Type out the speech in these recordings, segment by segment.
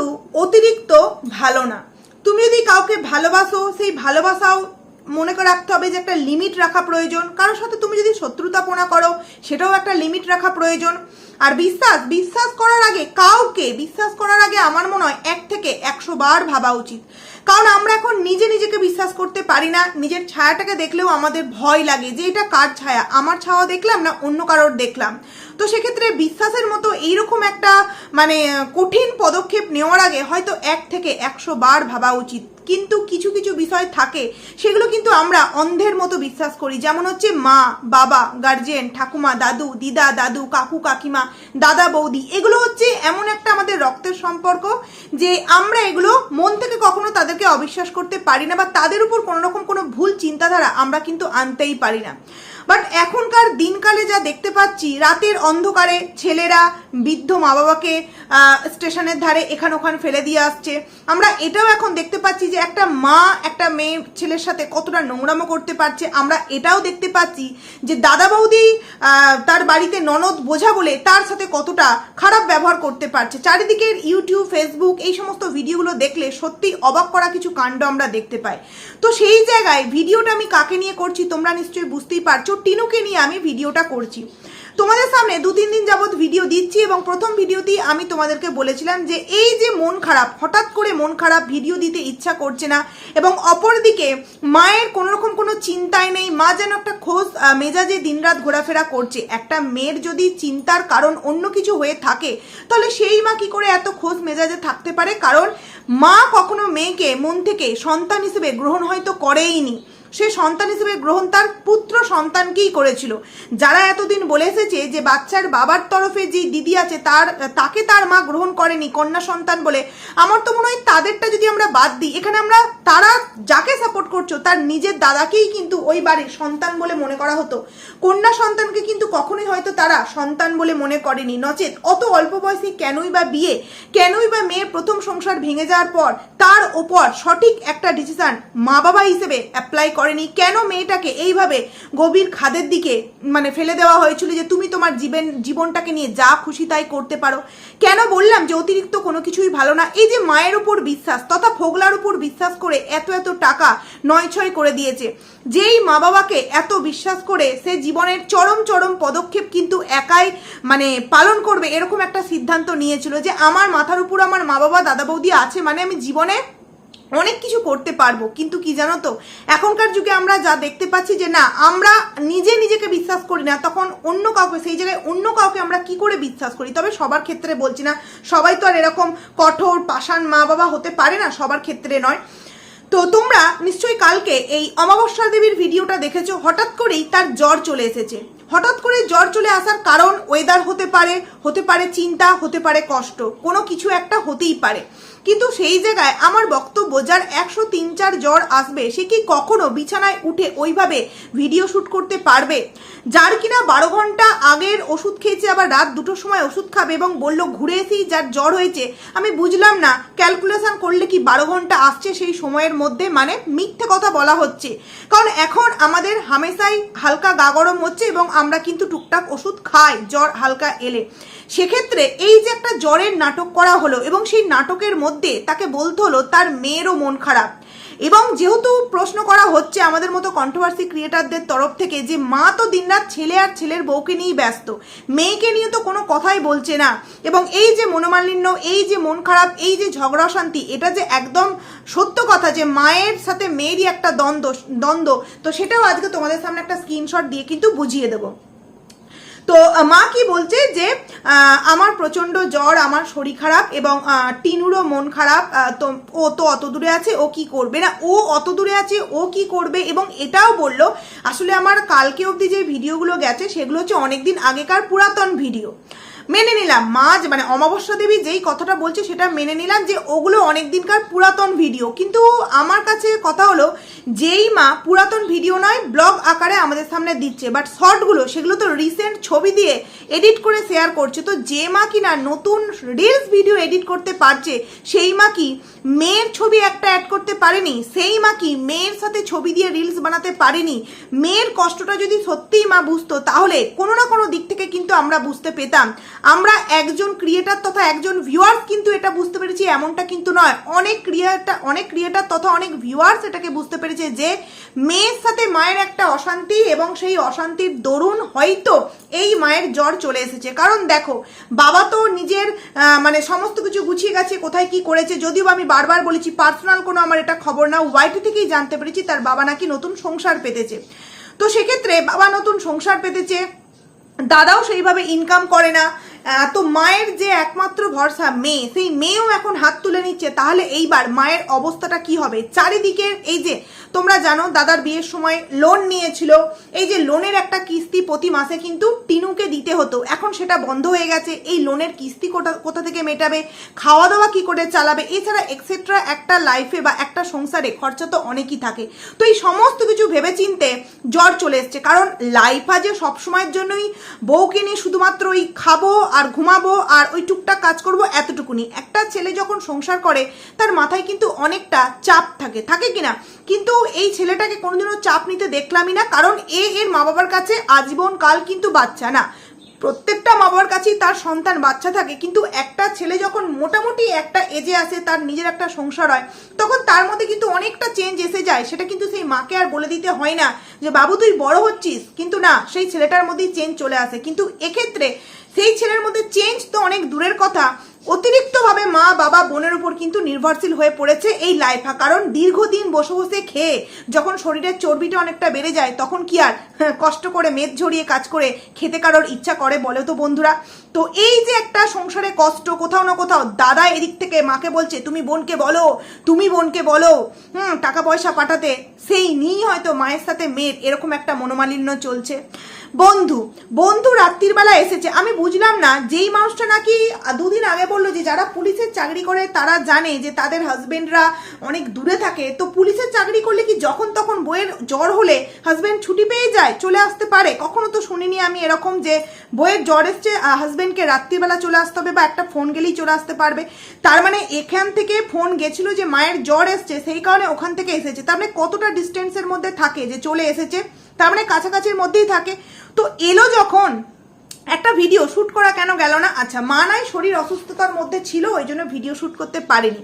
কিন্তু অতিরিক্ত ভালো না। তুমি যদি কাউকে ভালোবাসো সেই ভালোবাসাও মনে করে রাখতে হবে যে একটা লিমিট রাখা প্রয়োজন। কারোর সাথে তুমি যদি শত্রুতাপনা করো, সেটাও একটা লিমিট রাখা প্রয়োজন। আর বিশ্বাস বিশ্বাস করার আগে কাউকে, বিশ্বাস করার আগে আমার মনে হয় এক থেকে একশো বার ভাবা উচিত। কারণ আমরা এখন নিজে নিজেকে বিশ্বাস করতে পারি না, নিজের ছায়াটাকে দেখলেও আমাদের ভয় লাগে যে এটা কার ছায়া? আমার ছায়া দেখলাম না অন্য কারোর দেখলাম? তো সেক্ষেত্রে বিশ্বাসের মতো এইরকম একটা মানে কঠিন পদক্ষেপ নেওয়ার আগে হয়তো এক থেকে একশো বার ভাবা উচিত। কিন্তু কিছু কিছু বিষয় থাকে, সেগুলো কিন্তু আমরা অন্ধের মতো বিশ্বাস করি। যেমন হচ্ছে মা, বাবা গার্জেন ঠাকুমা, দাদু, দিদা, দাদু, কাকু, কাকিমা, দাদা, বৌদি, এগুলো হচ্ছে এমন একটা আমাদের রক্তের সম্পর্ক যে আমরা এগুলো মন থেকে কখনো তাদেরকে অবিশ্বাস করতে পারি না বা তাদের উপর কোনোরকম কোনো ভুল চিন্তাধারা আমরা কিন্তু আনতেই পারি না। বাট এখনকার দিনকালে যা দেখতে পাচ্ছি, রাতের অন্ধকারে ছেলেরা, বৃদ্ধ মা বাবাকে স্টেশনের ধারে এখান ওখান ফেলে দিয়ে আসছে। আমরা এটাও এখন দেখতে পাচ্ছি যে একটা মা, একটা মেয়ে ছেলের সাথে কতটা নোংরামো করতে পারছে। আমরা এটাও দেখতে পাচ্ছি যে দাদা বৌদি তার বাড়িতে ননদ বোঝা বলে তার সাথে কতটা খারাপ ব্যবহার করতে পারছে। চারিদিকের ইউটিউব, ফেসবুক এই সমস্ত ভিডিওগুলো দেখলে সত্যি অবাক করা কিছু কাণ্ড আমরা দেখতে পাই। তো সেই জায়গায় ভিডিওটা আমি কাকে নিয়ে করছি তোমরা নিশ্চয়ই বুঝতেই পারছ। টিনুকে নিয়ে আমি ভিডিওটা করছি। তোমাদের সামনে দু, তিন দিন যাবৎ ভিডিও দিচ্ছি এবং প্রথম ভিডিওতেই আমি তোমাদেরকে বলেছিলাম যে এই যে মন খারাপ, হঠাৎ করে মন খারাপ, ভিডিও দিতে ইচ্ছা করছে না এবং অপরদিকে মায়ের কোনো রকম কোনো চিন্তায় নেই, মা যেন একটা খোঁজ মেজাজে দিনরাত ঘোরাফেরা করছে। একটা মেয়ের যদি চিন্তার কারণ অন্য কিছু হয়ে থাকে, তাহলে সেই মা কি করে এত খোঁজ মেজাজে থাকতে পারে? কারণ মা কখনো মেয়েকে মন থেকে সন্তান হিসেবে গ্রহণ হয়তো করেইনি। সে সন্তান হিসেবে গ্রহণ তার পুত্র সন্তানকেই করেছিল। যারা এতদিন বলে এসেছে যে বাচ্চার বাবার তরফে যে দিদি আছে, তার, তাকে তার মা গ্রহণ করেনি, কন্যা সন্তান বলে, আমার তো মনে হয় তাদেরটা যদি আমরা বাদ দিই, এখানে আমরা তারা যাকে সাপোর্ট করছ, তার নিজের দাদাকেই কিন্তু ওই বাড়ির সন্তান বলে মনে করা হতো। কন্যা সন্তানকে কিন্তু কখনোই হয়তো তারা সন্তান বলে মনে করেনি। নচেত অত অল্প বয়সে কেনই বা বিয়ে, কেনই বা মেয়ের প্রথম সংসার ভেঙে যাওয়ার পর তার ওপর সঠিক একটা ডিসিশন মা বাবা হিসেবে অ্যাপ্লাই করেনি। কেন মেয়েটাকে এইভাবে গভীর খাদের দিকে মানে ফেলে দেওয়া হয়েছিল যে তুমি তোমার জীবন, জীবনটাকে নিয়ে যা খুশি তাই করতে পারো? কেন বললাম যে অতিরিক্ত কোনো কিছুই ভালো না? এই যে মায়ের উপর বিশ্বাস, তথা ফোগলার উপর বিশ্বাস করে এত এত টাকা নয় ছয় করে দিয়েছে। যেই মা বাবাকে এত বিশ্বাস করে সে জীবনের চরম চরম পদক্ষেপ কিন্তু একাই মানে পালন করবে, এরকম একটা সিদ্ধান্ত নিয়েছিল যে আমার মাথার উপর আমার মা বাবা দাদা বৌদি আছে মানে আমি জীবনে অনেক কিছু করতে পারব, কিন্তু কি জানো তো? এখনকার যুগে আমরা যা দেখতে পাচ্ছি যে না, আমরা নিজে নিজেকে বিশ্বাস করি না, তখন অন্য কাউকে, সেই জায়গায় অন্য কাউকে আমরা কি করে বিশ্বাস করি? তবে সবার ক্ষেত্রে বলছি না, সবাই তো আর এরকম কঠোর, পাষাণ মা বাবা হতে পারে না, সবার ক্ষেত্রে নয়। তো তোমরা নিশ্চয়ই কালকে এই অমাবস্যা দেবীর ভিডিওটা দেখেছ, হঠাৎ করেই তার জ্বর চলে এসেছে। হঠাৎ করে জ্বর চলে আসার কারণ ওয়েদার হতে পারে হতে পারে চিন্তা, হতে পারে কষ্ট, কোনো কিছু একটা হতেই পারে। কিন্তু সেই জায়গায় আমার বক্তব্য যার একশো তিন চার জ্বর আসবে, সে কি কখনো বিছানায় উঠে ওইভাবে ভিডিও শ্যুট করতে পারবে? যার কিনা বারো ঘণ্টা আগের ওষুধ খেয়েছে, আবার রাত দুটোর সময় ওষুধ খাবে এবং বলল, ঘুরে এসেই যার জ্বর হয়েছে। আমি বুঝলাম না ক্যালকুলেশন করলে কি বারো ঘণ্টা আসছে সেই সময়ের মধ্যে? মানে মিথ্যে কথা বলা হচ্ছে। কারণ এখন আমাদের হামেশাই হালকা গা গরম হচ্ছে এবং আমরা কিন্তু টুকটাক ওষুধ খাই, জ্বর হালকা এলে। সেক্ষেত্রে এই যে একটা জ্বরের নাটক করা হলো এবং সেই নাটকের মধ্যে তাকে বলতে হলো তার মেয়েরও মন খারাপ। এবং যেহেতু প্রশ্ন করা হচ্ছে আমাদের মতো কন্ট্রোভার্সি ক্রিয়েটারদের তরফ থেকে যে মা তো দিনরাত ছেলে আর ছেলের বউকে নিয়েই ব্যস্ত, মেয়েকে নিয়ে তো কোনো কথাই বলছে না। এবং এই যে মনোমালিন্য, এই যে মন খারাপ, এই যে ঝগড়া শান্তি এটা যে একদম সত্য কথা যে মায়ের সাথে মেয়েরই একটা দ্বন্দ্ব দ্বন্দ্ব, তো সেটাও আজকে তোমাদের সামনে একটা স্ক্রিনশট দিয়ে কিন্তু বুঝিয়ে দেবো। তো মা কি বলছে যে আমার প্রচণ্ড জ্বর, আমার শরীর খারাপ এবং টিনুরও মন খারাপ তো, ও তো অত দূরে আছে, ও কি করবে না? ও অত দূরে আছে, ও কি করবে? এবং এটাও বলল, আসলে আমার কালকে অবধি যে ভিডিওগুলো গেছে, সেগুলো হচ্ছে অনেকদিন আগেকার পুরাতন ভিডিও। মেনে নিলাম। মা যে মানে অমাবস্যা দেবী যেই কথাটা বলছে সেটা মেনে নিলাম যে ওগুলো অনেক দিনকার পুরাতন ভিডিও। কিন্তু আমার কাছে কথা হলো, যেই মা পুরাতন ভিডিও নয়, ব্লগ আকারে আমাদের সামনে দিচ্ছে। বাট শর্টগুলো, সেগুলো তো রিসেন্ট ছবি দিয়ে এডিট করে শেয়ার করছে। তো যে মা কিনা নতুন রিলস ভিডিও এডিট করতে পারছে, সেই মা কি মেয়ের ছবি একটা অ্যাড করতে পারেনি? সেই মা কি মেয়ের সাথে ছবি দিয়ে রিলস বানাতে পারেনি? মেয়ের কষ্টটা যদি সত্যিই মা বুঝতো, তাহলে কোনো না কোনো দিক থেকে কিন্তু আমরা বুঝতে পেতাম। আমরা একজন ক্রিয়েটার তথা একজন ভিউয়ার্স কিন্তু এটা বুঝতে পেরেছি এমনটা কিন্তু নয়। অনেক ক্রিয়েটার অনেক ক্রিয়েটার তথা অনেক ভিউয়ার্স এটাকে বুঝতে পেরেছে যে মেয়ের সাথে মায়ের একটা অশান্তি এবং সেই অশান্তির দরুন হয়তো এই মায়ের জ্বর চলে এসেছে। কারণ দেখো, বাবা তো নিজের মানে সমস্ত কিছু গুছিয়ে গেছে, কোথায় কি করেছে, যদিও আমি বারবার বলেছি পার্সোনাল কোনো আমার এটা খবর না ওয়াইটি থেকেই জানতে পেরেছি তার বাবা নাকি নতুন সংসার পেতেছে। তো সেক্ষেত্রে বাবা নতুন সংসার পেতেছে, দাদাও সেইভাবে ইনকাম করে না তো মায়ের যে একমাত্র ভরসা মেয়ে, সেই মেয়েও এখন হাত তুলে নিচ্ছে। তাহলে এইবার মায়ের অবস্থাটা কি হবে? চারিদিকে এই যে, তোমরা জানো, দাদার বিয়ের সময় লোন নিয়েছিল। এই যে লোনের একটা কিস্তি প্রতি মাসে কিন্তু টিনুকে দিতে হতো। এখন সেটা বন্ধ হয়ে গেছে। এই লোনের কিস্তি কোথা কোথা থেকে মেটাবে? খাওয়া দাওয়া কি করে চালাবে? এছাড়া এক্সেট্রা একটা লাইফে বা একটা সংসারে খরচা তো অনেকই থাকে। তো এই সমস্ত কিছু ভেবেচিন্তে জ্বর চলে এসছে। কারণ লাইফা যে সবসময়ের জন্যই বউকে নিয়ে শুধুমাত্র ওই খাব আর ঘুমাবো আর ওই টুকটাক কাজ করব এতটুকুনি। একটা ছেলে যখন সংসার করে, তার মাথায় কিন্তু অনেকটা চাপ থাকে। থাকে কিনা? কিন্তু এই ছেলেটাকে কোনোদিনও চাপ নিতে দেখলামই না, কারণ এ এর মা বাবার কাছে আজীবন কাল কিন্তু বাচ্চা না। প্রত্যেকটা মা বাবার কাছেই তার সন্তান বাচ্চা থাকে, কিন্তু একটা ছেলে যখন মোটামুটি একটা এজে আসে, তার নিজের একটা সংসার হয়, তখন তার মধ্যে কিন্তু অনেকটা চেঞ্জ এসে যায়। সেটা কিন্তু সেই মাকে আর বলে দিতে হয় না যে, বাবু, তুই বড় হচ্ছিস? কিন্তু না, সেই ছেলেটার মধ্যেই চেঞ্জ চলে আসে। কিন্তু এক্ষেত্রে সেই ছেলের মধ্যে চেঞ্জ তো অনেক দূরের কথা। অতিরিক্তভাবে মা বাবা বোনের উপর কিন্তু নির্ভরশীল হয়ে পড়েছে এই লাইফা। কারণ দীর্ঘদিন বসে বসে খেয়ে যখন শরীরের চর্বিটা অনেকটা বেড়ে যায় তখন কি আর হ্যাঁ, কষ্ট করে মেদ ঝরিয়ে কাজ করে খেতে কারোর ইচ্ছা করে বলে তো বন্ধুরা। তো এই যে একটা সংসারে কষ্ট কোথাও না কোথাও দাদা এদিক থেকে মাকে বলছে তুমি বোনকে বলো তুমি বোনকে বলো হুম টাকা পয়সা পাঠাতে। সেই নিয়েই হয়তো মায়ের সাথে মেয়ের এরকম একটা মনোমালিন্য চলছে। বন্ধু বন্ধু রাত্রির বেলা এসেছে। আমি বুঝলাম না, যেই মানুষটা নাকি দুদিন আগে বলল যে যারা পুলিশের চাকরি করে তারা জানে যে তাদের হাজবেন্ডরা অনেক দূরে থাকে। তো পুলিশের চাকরি করলে কি যখন তখন বইয়ের জ্বর হলে হাজবেন্ড ছুটি পেয়ে যায়, চলে আসতে পারে? কখনো তো শুনিনি আমি এরকম যে বইয়ের জ্বর এসছে হাজবেন্ডকে রাত্রিবেলা চলে আসতে হবে বা একটা ফোন গেলেই চলে আসতে পারবে। তার মানে এখান থেকে ফোন গেছিল যে মায়ের জ্বর এসছে, সেই কারণে ওখান থেকে এসেছে। তার মানে কতটা ডিস্টেন্সের মধ্যে থাকে যে চলে এসেছে? তার মানে কাছাকাছির মধ্যেই থাকে। তো এলো যখন, একটা ভিডিও শ্যুট করা কেন গেল না? আচ্ছা মা নাই, শরীর অসুস্থতার মধ্যে ছিল, ওই জন্য ভিডিও শ্যুট করতে পারেনি।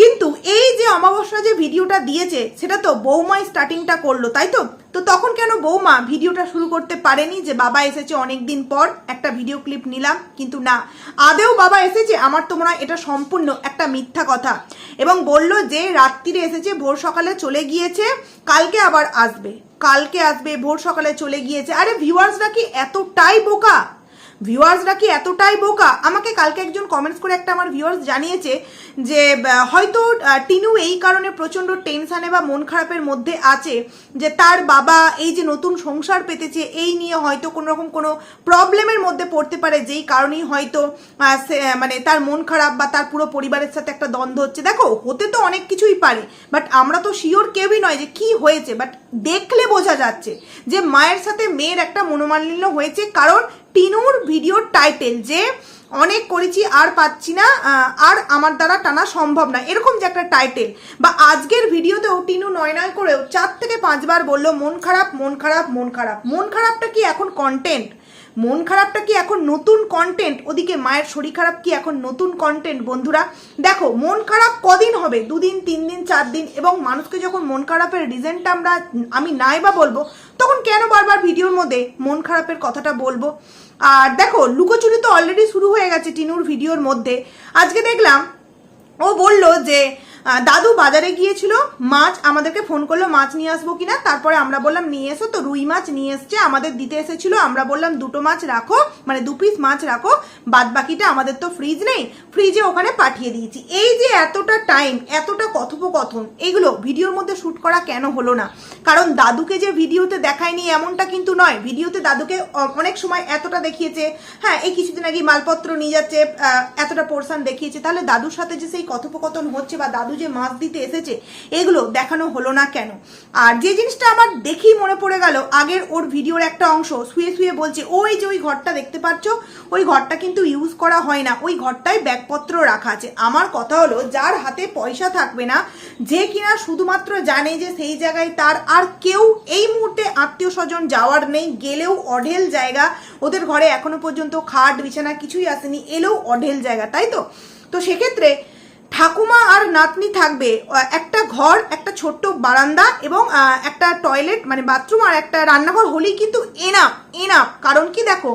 কিন্তু এই যে অমাবস্যা যে ভিডিওটা দিয়েছে, সেটা তো বৌমাই স্টার্টিংটা করল, তাই তো? তো তখন কেন বৌমা ভিডিওটা শুরু করতে পারেনি যে বাবা এসেছে অনেক দিন পর, একটা ভিডিও ক্লিপ নিলাম, কিন্তু না। আদেও বাবা এসেছে, আমার তো মনে হয় এটা সম্পূর্ণ একটা মিথ্যা কথা। এবং বলল যে রাত্রিরে এসেছে, ভোর সকালে চলে গিয়েছে, কালকে আবার আসবে। কালকে আসবে, ভোর সকালে চলে গিয়েছে। আরে ভিউয়ার্সরা কি এতটাই বোকা? ভিউয়ার্সরা কি এতটাই বোকা? আমাকে কালকে একজন কমেন্টস করে একটা আমার ভিউয়ার্স জানিয়েছে যে হয়তো টিনু এই কারণে প্রচণ্ড টেনশানে বা মন খারাপের মধ্যে আছে যে তার বাবা এই যে নতুন সংসার পেতেছে, এই নিয়ে হয়তো কোনো রকম কোনো প্রবলেমের মধ্যে পড়তে পারে, যেই কারণেই হয়তো মানে তার মন খারাপ বা তার পুরো পরিবারের সাথে একটা দ্বন্দ্ব হচ্ছে। দেখো, হতে তো অনেক কিছুই পারে বাট আমরা তো শিওর কেউই নয় যে কি হয়েছে বাট দেখলে বোঝা যাচ্ছে যে মায়ের সাথে মেয়ের একটা মনোমালিন্য হয়েছে, কারণ টিনুর ভিডিওর টাইটেল যে অনেক করেছি আর পাচ্ছি না আর আমার দ্বারা টানা সম্ভব না। এরকম যে একটা টাইটেল বা আজকের ভিডিওতেও টিনু নয় নয় করেও চার থেকে পাঁচবার বলল, মন খারাপ মন খারাপ মন খারাপ। মন খারাপটা কি এখন কন্টেন্ট মন খারাপটা কি এখন নতুন কন্টেন্ট ওদিকে মায়ের শরীর খারাপ কি এখন নতুন কন্টেন্ট বন্ধুরা? দেখো, মন খারাপ কদিন হবে? দুদিন, তিন দিন, চার দিন? এবং মানুষকে যখন মন খারাপের রিজনটা আমরা, আমি নাই বা বলব, তখন কেন বারবার ভিডিওর মধ্যে মন খারাপের কথাটা বলব? আর দেখো, লুকোচুরি তো অলরেডি শুরু হয়ে গেছে টিনুর ভিডিওর মধ্যে। আজকে দেখলাম, ও বলল যে দাদু বাজারে গিয়েছিল, মাছ আমাদেরকে ফোন করল, মাছ নিয়ে আসব কিনা? তারপরে আমরা বললাম, নিয়ে এসো তো, রুই মাছ নিয়ে এসছে, আমাদের দিতে এসেছিল, আমরা বললাম, দুটো মাছ রাখো মানে দু পিস মাছ রাখো, বাদ বাকিটা আমাদের তো ফ্রিজ নেই ফ্রিজে ওখানে পাঠিয়ে দিয়েছি। এই যে এতটা টাইম এতটা কথোপকথন এগুলো ভিডিওর মধ্যে শ্যুট করা কেন হলো না? কারণ দাদুকে যে ভিডিওতে দেখায়নি এমনটা কিন্তু নয়। ভিডিওতে দাদুকে অনেক সময় এতটা দেখিয়েছে হ্যাঁ এই কিছুদিন আগে মালপত্র নিয়ে যাচ্ছে এতটা পোর্শন দেখিয়েছে, তাহলে দাদুর সাথে যে সেই কথোপকথন হচ্ছে বা দাদু দাদু যে মাছ দিতে এসেছে, এগুলো দেখানো হলো না কেন? আর যে জিনিসটা আমার দেখেই মনে পড়ে গেল, আগের ওর ভিডিওর একটা অংশ, শুয়ে শুয়ে বলছে, ওই যে ওই ঘরটা দেখতে পাচ্ছ, ওই ঘরটা কিন্তু ইউজ করা হয় না, ওই ঘরটায় ব্যাগপত্র রাখা আছে। আমার কথা হলো, যার হাতে পয়সা থাকবে না, যে কিনা শুধুমাত্র জানে যে সেই জায়গায় তার আর কেউ এই মুহূর্তে আত্মীয় স্বজন যাওয়ার নেই, গেলেও অঢেল জায়গা, ওদের ঘরে এখনও পর্যন্ত খাট, বিছানা কিছুই আসেনি, এলেও অঢেল জায়গা, তাই তো? তো সেক্ষেত্রে ঠাকুমা আর নাতনি থাকবে। একটা ঘর, একটা ছোট্ট বারান্দা এবং একটা টয়লেট মানে বাথরুম আর একটা রান্নাঘর হলেই কিন্তু এনাফ এনাফ কারণ কি দেখো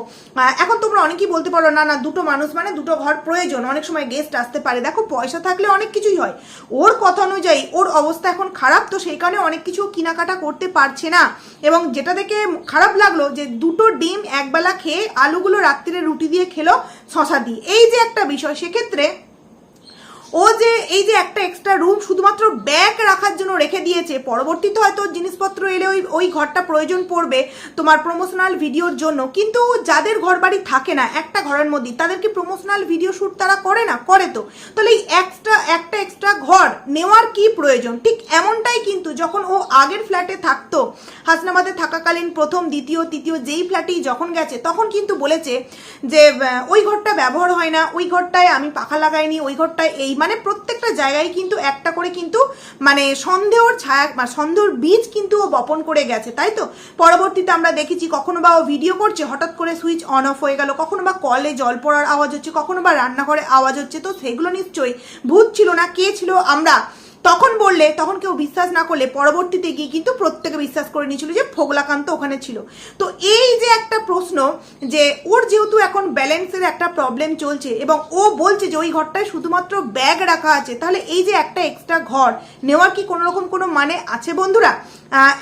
এখন তোমরা অনেকেই বলতে পারো, না না, দুটো মানুষ মানে দুটো ঘর প্রয়োজন। অনেক সময় গেস্ট আসতে পারে। দেখো, পয়সা থাকলে অনেক কিছুই হয়। ওর কথা অনুযায়ী, ওর অবস্থা এখন খারাপ, তো সেই কারণে অনেক কিছু কেনাকাটা করতে পারছে না। এবং যেটা দেখে খারাপ লাগল যে, দুটো ডিম একবেলা খেয়ে আলুগুলো রাত্রিরে রুটি দিয়ে খেলো শশা দিয়ে। এই যে একটা বিষয়, সেক্ষেত্রে ও যে এই যে একটা এক্সট্রা রুম শুধুমাত্র ব্যাগ রাখার জন্য রেখে দিয়েছে, পরবর্তীতে হয়তো জিনিসপত্র এলে ওই ওই ঘরটা প্রয়োজন পড়বে তোমার প্রমোশনাল ভিডিওর জন্য। কিন্তু যাদের ঘর বাড়ি থাকে না, একটা ঘরের মধ্যে তাদেরকে প্রমোশনাল ভিডিও শ্যুট তারা করে না? করে তো। তাহলে এই এক্সট্রা একটা এক্সট্রা ঘর নেওয়ার কি প্রয়োজন? ঠিক এমনটাই কিন্তু যখন ও আগের ফ্ল্যাটে থাকতো, হাসনাবাদে থাকাকালীন প্রথম, দ্বিতীয়, তৃতীয় যেই ফ্ল্যাটেই যখন গেছে, তখন কিন্তু বলেছে যে ওই ঘরটা ব্যবহার হয় না, ওই ঘরটায় আমি পাখা লাগাইনি, ওই ঘরটায় এই মানে প্রত্যেকটা জায়গায় কিন্তু একটা করে কিন্তু মানে সন্দেহর ছায়া, বা সন্দেহর বীজ কিন্তু ও বপন করে গেছে, তাই তো? পরবর্তীতে আমরা দেখেছি কখনো বা ও ভিডিও করছে, হঠাৎ করে সুইচ অন অফ হয়ে গেল, কখনো বা কলে জল পড়ার আওয়াজ হচ্ছে, কখনো বা রান্নাঘরে আওয়াজ হচ্ছে, তো সেগুলো নিশ্চয়ই ভূত ছিল না, কে ছিল আমরা? তখন বললে, তখন কেউ বিশ্বাস না করলে পরবর্তীতে গিয়ে কিন্তু প্রত্যেকে বিশ্বাস করে নিয়েছিল যে ফোগলাকান্ত ওখানে ছিল। তো এই যে একটা প্রশ্ন যে ওর যেহেতু এখন ব্যালেন্সের একটা প্রবলেম চলছে এবং ও বলছে যে ওই ঘরটায় শুধুমাত্র ব্যাগ রাখা আছে, তাহলে এই যে একটা এক্সট্রা ঘর নেওয়ার কি কোনো রকম কোনো মানে আছে বন্ধুরা?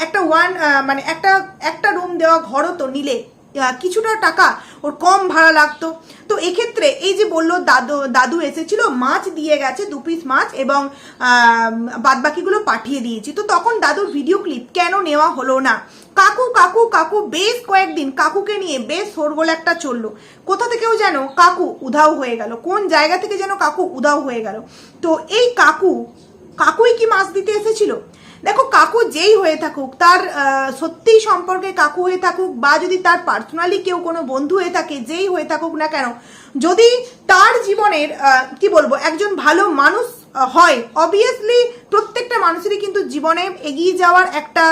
একটা ওয়ান মানে একটা একটা রুম দেওয়া ঘরও তো নিলে। কিছুটা টাকা ওর কম ভাড়া লাগতো। তো এক্ষেত্রে এই যে বলল দাদু দাদু এসেছিল, মাছ দিয়ে গেছে, দু পিস মাছ এবং বাদ বাকিগুলো পাঠিয়ে দিয়েছি। তো তখন দাদুর ভিডিও ক্লিপ কেন নেওয়া হলো না? কাকু কাকু কাকু, বেশ কয়েকদিন কাকুকে নিয়ে বেশ শোরগোল একটা চলল। কোথা থেকেও যেন কাকু উধাও হয়ে গেল, কোন জায়গা থেকে যেন কাকু উধাও হয়ে গেল। তো এই কাকু, কাকুই কি মাছ দিতে এসেছিল? দেখো, কাকু যেই হয়ে থাকুক, তার সত্যিই সম্পর্কে কাকু হয়ে থাকুক বা যদি তার পার্সোনালি কেউ কোনো বন্ধু হয়ে থাকে, যেই হয়ে থাকুক না কেন, যদি তার জীবনের কি বলব, একজন ভালো মানুষ হয় অবভিয়াসলি প্রত্যেকটা মানুষেরই কিন্তু জীবনে এগিয়ে যাওয়ার একটা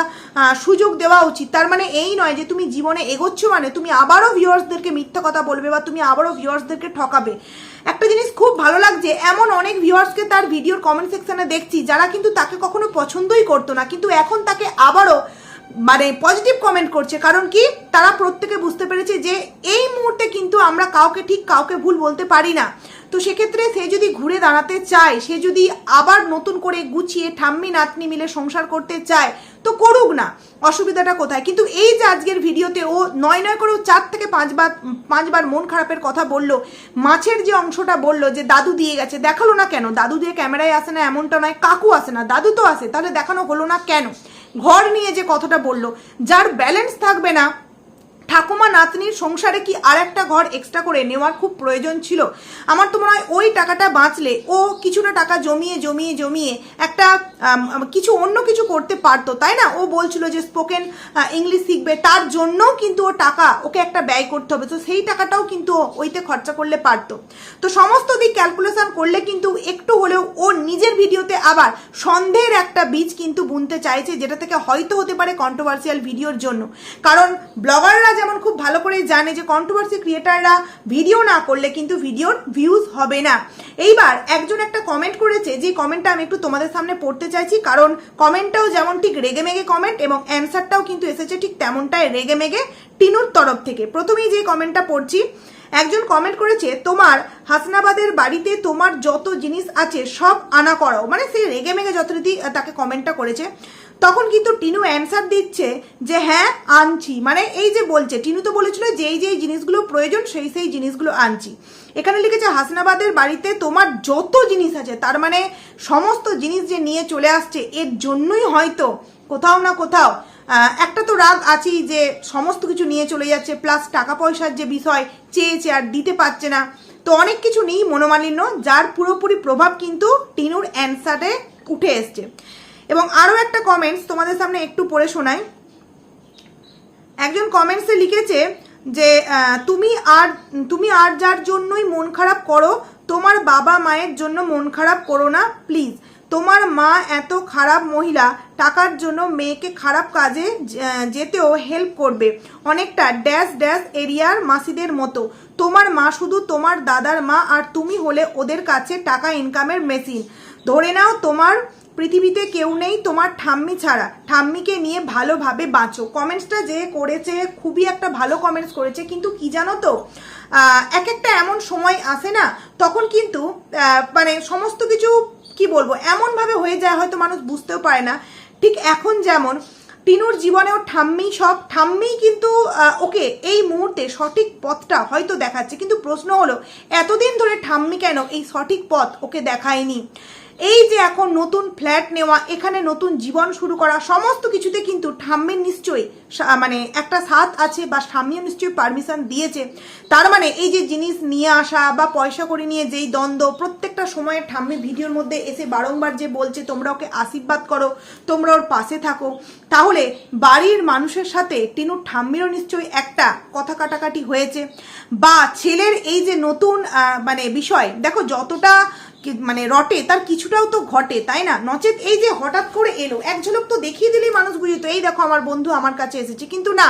সুযোগ দেওয়া উচিত। তার মানে এই নয় যে তুমি জীবনে এগোচ্ছ মানে তুমি আবারও ভিউয়ার্সদেরকে মিথ্যা কথা বলবে বা তুমি আবারও ভিউয়ার্সদেরকে ঠকাবে। একটা জিনিস খুব ভালো লাগছে, এমন অনেক ভিউয়ার্সকে তার ভিডিওর কমেন্ট সেকশনে দেখছি, যারা কিন্তু তাকে কখনো পছন্দই করতো না, কিন্তু এখন তাকে আবারও মানে পজিটিভ কমেন্ট করছে। কারণ কি? তারা প্রত্যেকে বুঝতে পেরেছে যে এই মুহূর্তে কিন্তু আমরা কাউকে ঠিক কাউকে ভুল বলতে পারি না। তো সেক্ষেত্রে সে যদি ঘুরে দাঁড়াতে চায়, সে যদি আবার নতুন করে গুছিয়ে ঠাম্মি নাতনি মিলে সংসার করতে চায়, তো করুক না। অসুবিধাটা কোথায়? কিন্তু এই যে আজকের ভিডিওতে ও নয় নয় করেও চার থেকে পাঁচবার পাঁচবার মন খারাপের কথা বলল, মাছের যে অংশটা বলল যে দাদু দিয়ে গেছে, দেখাল না কেন? দাদু দিয়ে ক্যামেরায় আসে না, এমনটা নয়, কাকু আসে না, দাদু তো আসে, তাহলে দেখানো হলো না কেন? ঘর নিয়ে যে কথাটা বলল যার ব্যালেন্স থাকবে না ঠাকুমা নাতনির সংসারে কি আর একটা ঘর এক্সট্রা করে নেওয়ার খুব প্রয়োজন ছিল? আমার তো মনে হয় ওই টাকাটা বাঁচলে ও কিছুটা টাকা জমিয়ে জমিয়ে জমিয়ে একটা কিছু অন্য কিছু করতে পারতো, তাই না? ও বলছিল যে স্পোকেন ইংলিশ শিখবে, তার জন্য কিন্তু ও টাকা ওকে একটা ব্যয় করতে হবে, তো সেই টাকাটাও কিন্তু ওইতে খরচা করলে পারতো। তো সমস্ত দিক ক্যালকুলেশন করলে কিন্তু একটু হলেও ও নিজের ভিডিওতে আবার সন্দেহের একটা বীজ কিন্তু বুনতে চাইছে, যেটা থেকে হয়তো হতে পারে কন্ট্রোভার্সিয়াল ভিডিওর জন্য। কারণ ব্লগাররা যেমন খুব ভালো করে জানে যে কন্ট্রোভার্সি ক্রিয়েটাররা ভিডিও না করলে কিন্তু ভিডিওর ভিউজ হবে না। এইবার একজন একটা কমেন্ট করেছে যে কমেন্টটা আমি একটু তোমাদের সামনে পড়তে চাইছি, কারণ কমেন্টটাও যেমন ঠিক রেগে মেগে কমেন্ট এবং অ্যান্সারটাও কিন্তু এসেছে ঠিক তেমনটাই রেগে মেগে টিনুর তরফ থেকে। প্রথমেই যে কমেন্টটা পড়ছি, একজন কমেন্ট করেছে, তোমার হাসনাবাদের বাড়িতে তোমার যত জিনিস আছে সব আনা করাও। মানে সে রেগে মেগে যথারীতি তাকে কমেন্টটা করেছে। তখন কিন্তু টিনু অ্যান্সার দিচ্ছে যে হ্যাঁ আনছি। মানে এই যে বলছে, টিনু তো বলেছিল যে এই যে জিনিসগুলো প্রয়োজন, সেই সেই জিনিসগুলো আনছি। এখানে লিখেছে, হাসনাবাদের বাড়িতে তোমার যত জিনিস আছে, তার মানে সমস্ত জিনিস যে নিয়ে চলে আসছে, এর জন্যই হয়তো কোথাও না কোথাও একটা তো রাগ আছেই যে সমস্ত কিছু নিয়ে চলে যাচ্ছে প্লাস টাকা পয়সার যে বিষয়, চেয়েছে আর দিতে পারছে না। তো অনেক কিছু নেই মনোমালিন্য, যার পুরোপুরি প্রভাব কিন্তু টিনুর অ্যান্সারে উঠে এসছে। এবং আরও একটা কমেন্টস তোমাদের সামনে একটু পড়ে শোনাই। একজন কমেন্টসে লিখেছে যে তুমি আর তুমি আর যার জন্যই মন খারাপ করো, তোমার বাবা মায়ের জন্য মন খারাপ করো না প্লিজ তোমার মা এত খারাপ মহিলা, টাকার জন্য মেয়েকে খারাপ কাজে যেতেও হেল্প করবে। অনেকটা ড্যাশ ড্যাশ এরিয়ার মাসিদের মতো। তোমার মা শুধু তোমার দাদার মা, আর তুমি হলে ওদের কাছে টাকা ইনকামের মেশিন ধরে নাও তোমার পৃথিবীতে কেউ নেই, তোমার ঠাম্মি ছাড়া। ঠাম্মিকে নিয়ে ভালোভাবে বাঁচো। কমেন্টসটা যে করেছে, খুবই একটা ভালো কমেন্টস করেছে। কিন্তু কি জানো তো এক একটা এমন সময় আসে না, তখন কিন্তু মানে সমস্ত কিছু, কি বলব, এমনভাবে হয়ে যায়, হয়তো মানুষ বুঝতেও পারে না। ঠিক এখন যেমন, টিনুর জীবনেও ঠাম্মি সব ঠাম্মিই কিন্তু ওকে এই মুহূর্তে সঠিক পথটা হয়তো দেখাচ্ছে। কিন্তু প্রশ্ন হলো, এতদিন ধরে ঠাম্মি কেন এই সঠিক পথ ওকে দেখায়নি? এই যে এখন নতুন ফ্ল্যাট নেওয়া, এখানে নতুন জীবন শুরু করা, সমস্ত কিছুতে কিন্তু ঠাম্মির নিশ্চয়ই মানে একটা সাথ আছে বা স্বামীও নিশ্চয়ই পারমিশন দিয়েছে। তার মানে এই যে জিনিস নিয়ে আসা বা পয়সা করে নিয়ে যেই দ্বন্দ্ব, প্রত্যেকটা সময়ে ঠাম্মি ভিডিওর মধ্যে এসে বারংবার যে বলছে, তোমরা ওকে আশীর্বাদ করো, তোমরা ওর পাশে থাকো। তাহলে বাড়ির মানুষের সাথে টিনুর ঠাম্মিরও নিশ্চয়ই একটা কথা কাটাকাটি হয়েছে। বা ছেলের এই যে নতুন মানে বিষয়, দেখো যতটা মানে রটে, তার কিছুটাও তো ঘটে, তাই না? নচেত এই যে হঠাৎ করে এলো, এক ঝলক তো দেখিয়ে দিলেই মানুষ বুঝিত এই দেখো আমার বন্ধু আমার কাছে এসেছে। কিন্তু না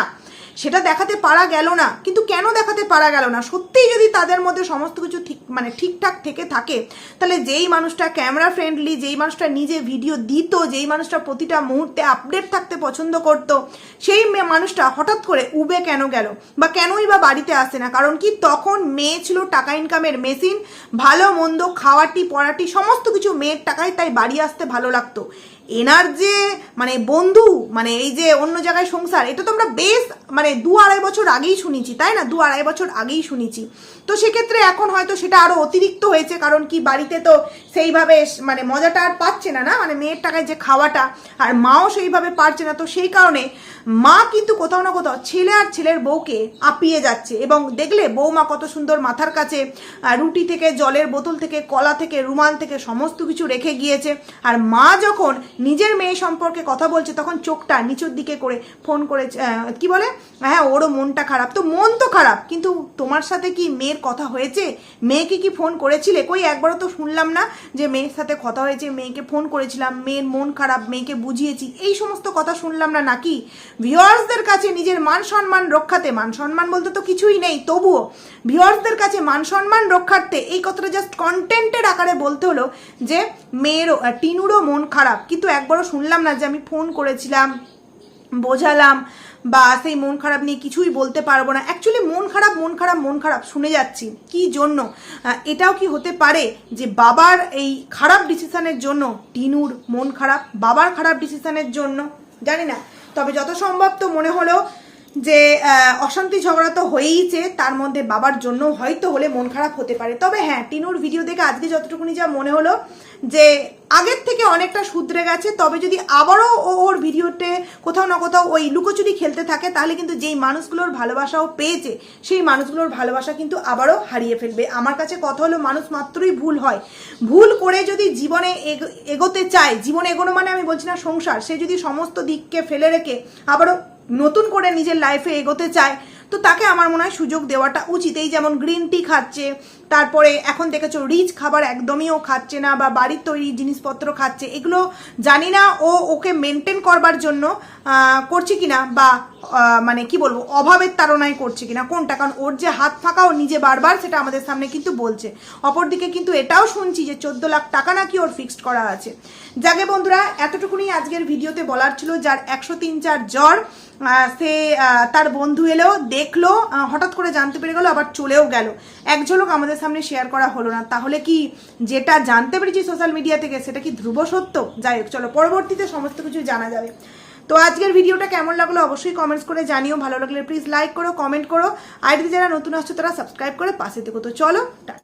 সেটা দেখাতে পারা গেল না, কিন্তু কেন দেখাতে পারা গেল না? সত্যিই যদি তাদের মধ্যে সমস্ত কিছু ঠিক মানে ঠিকঠাক থেকে থাকে, তাহলে যেই মানুষটা ক্যামেরা ফ্রেন্ডলি যেই মানুষটা নিজে ভিডিও দিত, যেই মানুষটা প্রতিটা মুহূর্তে আপডেট থাকতে পছন্দ করত, সেই মানুষটা হঠাৎ করে উবে কেন গেল? বা কেনই বা বাড়িতে আসে না? কারণ কি তখন মেয়ে ছিল টাকা ইনকামের মেশিন ভালো মন্দ খাওয়াটি পড়াটি সমস্ত কিছু মেয়ের টাকায় তাই বাড়ি আসতে ভালো লাগতো। এনার যে মানে বন্ধু মানে এই যে অন্য জায়গায় সংসার, এটা তো আমরা বেশ মানে দু আড়াই বছর আগেই শুনেছি, তাই না? দু আড়াই বছর আগেই শুনেছি। তো সেক্ষেত্রে এখন হয়তো সেটা আরও অতিরিক্ত হয়েছে, কারণ কি বাড়িতে তো সেইভাবে মানে মজাটা আর পাচ্ছে না না? মানে মেয়ের টাকায় যে খাওয়াটা, আর মাও সেইভাবে পারছে না। তো সেই কারণে মা কিন্তু কোথাও না কোথাও ছেলে আর ছেলের বউকে আপিয়ে যাচ্ছে। এবং দেখলে বৌমা কত সুন্দর মাথার কাছে রুটি থেকে, জলের বোতল থেকে, কলা থেকে, রুমাল থেকে সমস্ত কিছু রেখে গিয়েছে। আর মা যখন নিজের মেয়ে সম্পর্কে কথা বলছে, তখন চোখটা নিচের দিকে করে ফোন করে কি বলে? হ্যাঁ ওরও মনটা খারাপ। তো মন তো খারাপ, কিন্তু তোমার সাথে কি মেয়ের কথা হয়েছে? মেয়েকে কি ফোন করেছিলে? কই, একবারও তো শুনলাম না যে মেয়ের সাথে কথা হয়েছে। মেয়েকে ফোন করেছিলাম, মেয়ের মন খারাপ, মেয়েকে বুঝিয়েছি। এই সমস্ত কথা শুনলাম না নাকি? ভিওয়ার্সদের কাছে নিজের মান সম্মান রক্ষাতে, মান সম্মান বলতে তো কিছুই নেই, তবুও ভিউয়ার্সদের কাছে মান সম্মান রক্ষার্থে এই কথাটা জাস্ট কন্টেন্টের আকারে বলতে হলো যে মেয়েরও টিনুরও মন খারাপ। কিন্তু একবারও শুনলাম না যে আমি ফোন করেছিলাম, বোঝালাম বা সেই মন খারাপ নিয়ে কিছুই বলতে পারব না। অ্যাকচুয়ালি মন খারাপ মন খারাপ মন খারাপ, শুনে যাচ্ছি। কি জন্য? এটাও কি হতে পারে যে বাবার এই খারাপ ডিসিশনের জন্য টিনুর মন খারাপ, বাবার খারাপ ডিসিশনের জন্য? জানি না। তবে যত সম্ভব তো মনে হলো যে অশান্তি ঝগড়া তো হয়েইছে, তার মধ্যে বাবার জন্য হয়তো হলে মন খারাপ হতে পারে। তবে হ্যাঁ টিনুর ভিডিও দেখে আজকে যতটুকুনি যা মনে হলো যে আগের থেকে অনেকটা শুধরে গেছে, তবে যদি আবারও ও ওর ভিডিওতে কোথাও না কোথাও ওই লুকোচুরি খেলতে থাকে, তাহলে কিন্তু যেই মানুষগুলোর ভালোবাসাও পেয়েছে, সেই মানুষগুলোর ভালোবাসা কিন্তু আবারও হারিয়ে ফেলবে। আমার কাছে কথা হলো, মানুষ মাত্রই ভুল হয়। ভুল করে যদি জীবনে এগ- এগোতে চায়, জীবনে এগোনো মানে আমি বলছি না সংসার, সে যদি সমস্ত দিককে ফেলে রেখে আবারও নতুন করে নিজের লাইফে এগোতে চায়, তো তাকে আমার মনে হয় সুযোগ দেওয়াটা উচিত। এই যেমন গ্রিন টি খাচ্ছে তারপরে এখন দেখেছ রিচ খাবার একদমই ও খাচ্ছে না বা বাড়ির তৈরি জিনিসপত্র খাচ্ছে। এগুলো জানি না ও ওকে মেনটেন করবার জন্য করছে কিনা বা মানে কি বলব, অভাবের তাড়নায় করছে কিনা, কোনটা? কারণ ওর যে হাত ফাঁকা ও নিজে বারবার সেটা আমাদের সামনে কিন্তু বলছে। অপরদিকে কিন্তু এটাও শুনছি যে চোদ্দ লাখ টাকা নাকি ওর ফিক্সড করা আছে। যাকে বন্ধুরা, এতটুকুনি আজকের ভিডিওতে বলার ছিল, যার একশো তিন চার জ্বর সে তার বন্ধু এলো, দেখল হঠাৎ করে জানতে পেরে গেল, আবার চলেও গেল। এক ঝলক আমাদের সামনে শেয়ার করা হলো না। তাহলে কি যেটা জানতে পেরেছি সোশ্যাল মিডিয়া থেকে, সেটা কি ধ্রুব সত্য? যাই হোক, চলো পরবর্তীতে সমস্ত কিছু জানা যাবে। তো আজকের ভিডিওটা কেমন লাগল অবশ্যই কমেন্টস করে জানিও। ভালো লাগলে প্লিজ লাইক করো কমেন্ট করো। আইডিতে যারা নতুন আসছো, তারা সাবস্ক্রাইব করে পাশে থেকো। তো চলো